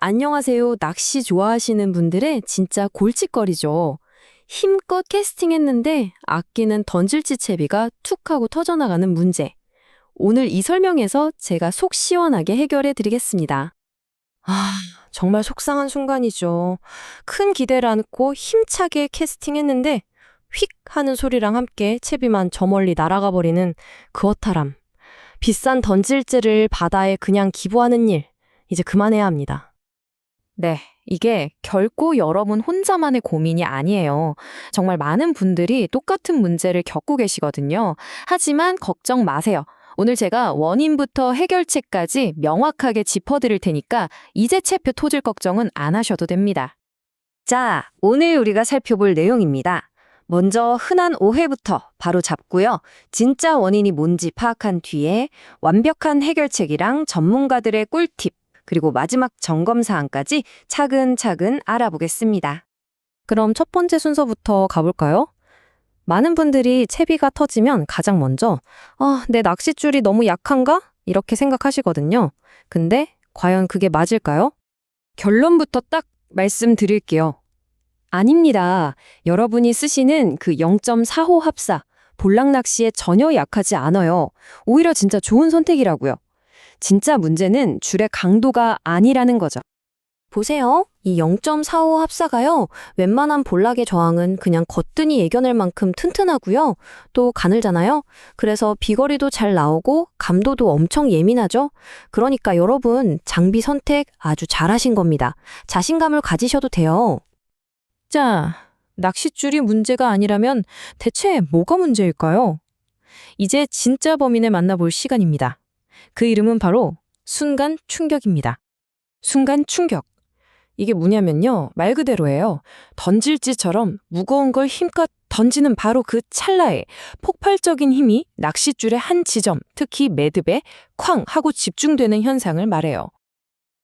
안녕하세요. 낚시 좋아하시는 분들의 진짜 골칫거리죠. 힘껏 캐스팅했는데 아끼는 던질지 채비가 툭 하고 터져나가는 문제. 오늘 이 설명에서 제가 속 시원하게 해결해 드리겠습니다. 아, 정말 속상한 순간이죠. 큰 기대를 안고 힘차게 캐스팅했는데 휙 하는 소리랑 함께 채비만 저 멀리 날아가 버리는 그 허탈함. 비싼 던질재를 바다에 그냥 기부하는 일, 이제 그만해야 합니다. 네, 이게 결코 여러분 혼자만의 고민이 아니에요. 정말 많은 분들이 똑같은 문제를 겪고 계시거든요. 하지만 걱정 마세요. 오늘 제가 원인부터 해결책까지 명확하게 짚어드릴 테니까 이제 채표 토질 걱정은 안 하셔도 됩니다. 자, 오늘 우리가 살펴볼 내용입니다. 먼저 흔한 오해부터 바로 잡고요. 진짜 원인이 뭔지 파악한 뒤에 완벽한 해결책이랑 전문가들의 꿀팁, 그리고 마지막 점검 사항까지 차근차근 알아보겠습니다. 그럼 첫 번째 순서부터 가볼까요? 많은 분들이 채비가 터지면 가장 먼저 아, 내 낚싯줄이 너무 약한가? 이렇게 생각하시거든요. 근데 과연 그게 맞을까요? 결론부터 딱 말씀드릴게요. 아닙니다. 여러분이 쓰시는 그 0.45 합사, 볼락 낚시에 전혀 약하지 않아요. 오히려 진짜 좋은 선택이라고요. 진짜 문제는 줄의 강도가 아니라는 거죠. 보세요. 이 0.45 합사가요. 웬만한 볼락의 저항은 그냥 거뜬히 예견할 만큼 튼튼하고요. 또 가늘잖아요. 그래서 비거리도 잘 나오고 감도도 엄청 예민하죠. 그러니까 여러분 장비 선택 아주 잘하신 겁니다. 자신감을 가지셔도 돼요. 자, 낚싯줄이 문제가 아니라면 대체 뭐가 문제일까요? 이제 진짜 범인을 만나볼 시간입니다. 그 이름은 바로 순간 충격입니다. 순간 충격. 이게 뭐냐면요. 말 그대로예요. 던질지처럼 무거운 걸 힘껏 던지는 바로 그 찰나에 폭발적인 힘이 낚싯줄의 한 지점, 특히 매듭에 쾅 하고 집중되는 현상을 말해요.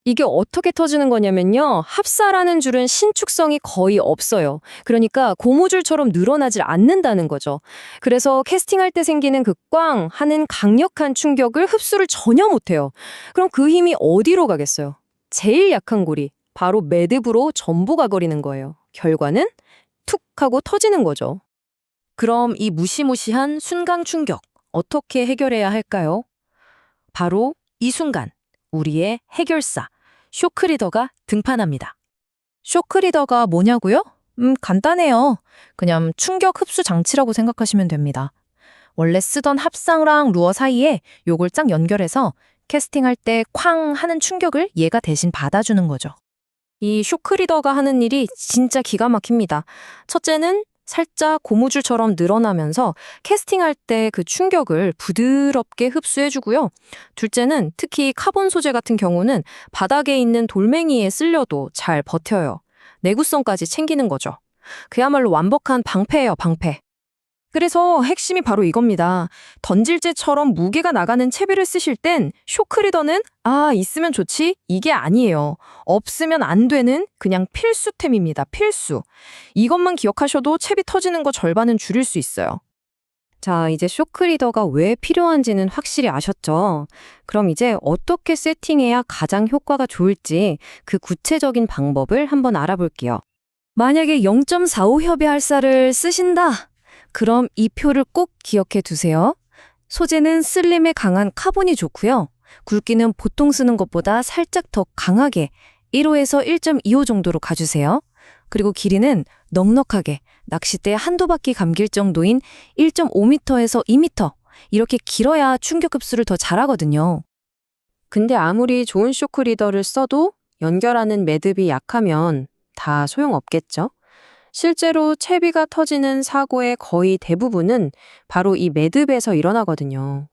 이게 어떻게 터지는 거냐면요. 합사라는 줄은 신축성이 거의 없어요. 그러니까 고무줄처럼 늘어나질 않는다는 거죠. 그래서 캐스팅할 때 생기는 그 꽝 하는 강력한 충격을 흡수를 전혀 못해요. 그럼 그 힘이 어디로 가겠어요? 제일 약한 고리, 바로 매듭으로 전부 가버리는 거예요. 결과는 툭 하고 터지는 거죠. 그럼 이 무시무시한 순간 충격, 어떻게 해결해야 할까요? 바로 이 순간, 우리의 해결사, 쇼크리더가 등판합니다. 쇼크리더가 뭐냐고요? 음, 간단해요. 그냥 충격 흡수 장치라고 생각하시면 됩니다. 원래 쓰던 합상랑 루어 사이에 요걸 쫙 연결해서 캐스팅할 때 쾅 하는 충격을 얘가 대신 받아주는 거죠. 이 쇼크리더가 하는 일이 진짜 기가 막힙니다. 첫째는 살짝 고무줄처럼 늘어나면서 캐스팅할 때 그 충격을 부드럽게 흡수해주고요. 둘째는 특히 카본 소재 같은 경우는 바닥에 있는 돌멩이에 쓸려도 잘 버텨요. 내구성까지 챙기는 거죠. 그야말로 완벽한 방패예요, 방패. 그래서 핵심이 바로 이겁니다. 던질재처럼 무게가 나가는 채비를 쓰실 땐 쇼크리더는 아, 있으면 좋지? 이게 아니에요. 없으면 안 되는 그냥 필수템입니다. 필수. 이것만 기억하셔도 채비 터지는 거 절반은 줄일 수 있어요. 자, 이제 쇼크리더가 왜 필요한지는 확실히 아셨죠? 그럼 이제 어떻게 세팅해야 가장 효과가 좋을지 그 구체적인 방법을 한번 알아볼게요. 만약에 0.45 협의 할사를 쓰신다. 그럼 이 표를 꼭 기억해 두세요. 소재는 슬림에 강한 카본이 좋고요. 굵기는 보통 쓰는 것보다 살짝 더 강하게 1호에서 1.25 정도로 가주세요. 그리고 길이는 넉넉하게 낚싯대 한두 바퀴 감길 정도인 1.5m에서 2m 이렇게 길어야 충격 흡수를 더 잘하거든요. 근데 아무리 좋은 쇼크 리더를 써도 연결하는 매듭이 약하면 다 소용없겠죠? 실제로 채비가 터지는 사고의 거의 대부분은 바로 이 매듭에서 일어나거든요.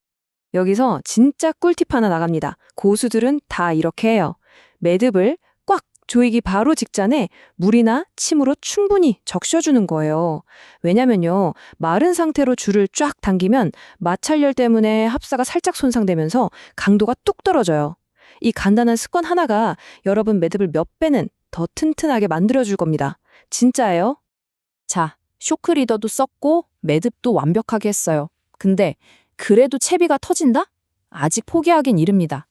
여기서 진짜 꿀팁 하나 나갑니다. 고수들은 다 이렇게 해요. 매듭을 꽉 조이기 바로 직전에 물이나 침으로 충분히 적셔주는 거예요. 왜냐면요, 마른 상태로 줄을 쫙 당기면 마찰열 때문에 합사가 살짝 손상되면서 강도가 뚝 떨어져요. 이 간단한 습관 하나가 여러분 매듭을 몇 배는 더 튼튼하게 만들어줄 겁니다. 진짜예요? 자, 쇼크 리더도 썼고 매듭도 완벽하게 했어요. 근데 그래도 채비가 터진다? 아직 포기하긴 이릅니다.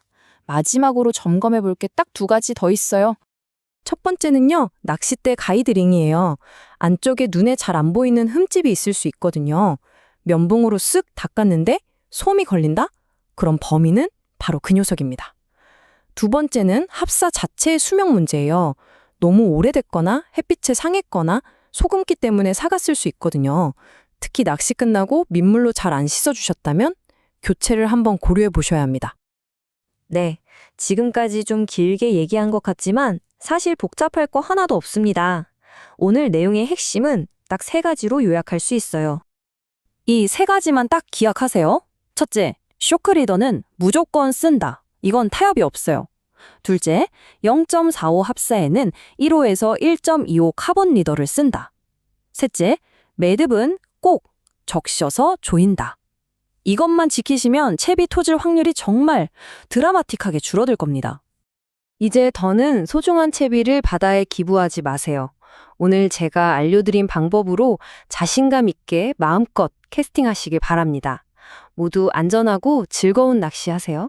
마지막으로 점검해 볼 게 딱 두 가지 더 있어요. 첫 번째는요, 낚싯대 가이드링이에요. 안쪽에 눈에 잘 안 보이는 흠집이 있을 수 있거든요. 면봉으로 쓱 닦았는데 솜이 걸린다? 그럼 범인은 바로 그 녀석입니다. 두 번째는 합사 자체의 수명 문제예요. 너무 오래됐거나 햇빛에 상했거나 소금기 때문에 사갔을 수 있거든요. 특히 낚시 끝나고 민물로 잘 안 씻어주셨다면 교체를 한번 고려해 보셔야 합니다. 네, 지금까지 좀 길게 얘기한 것 같지만 사실 복잡할 거 하나도 없습니다. 오늘 내용의 핵심은 딱 세 가지로 요약할 수 있어요. 이 세 가지만 딱 기억하세요. 첫째, 쇼크 리더는 무조건 쓴다. 이건 타협이 없어요. 둘째, 0.45 합사에는 1호에서 1.25 카본 리더를 쓴다. 셋째, 매듭은 꼭 적셔서 조인다. 이것만 지키시면 채비 토질 확률이 정말 드라마틱하게 줄어들 겁니다. 이제 더는 소중한 채비를 바다에 기부하지 마세요. 오늘 제가 알려드린 방법으로 자신감 있게 마음껏 캐스팅하시길 바랍니다. 모두 안전하고 즐거운 낚시하세요.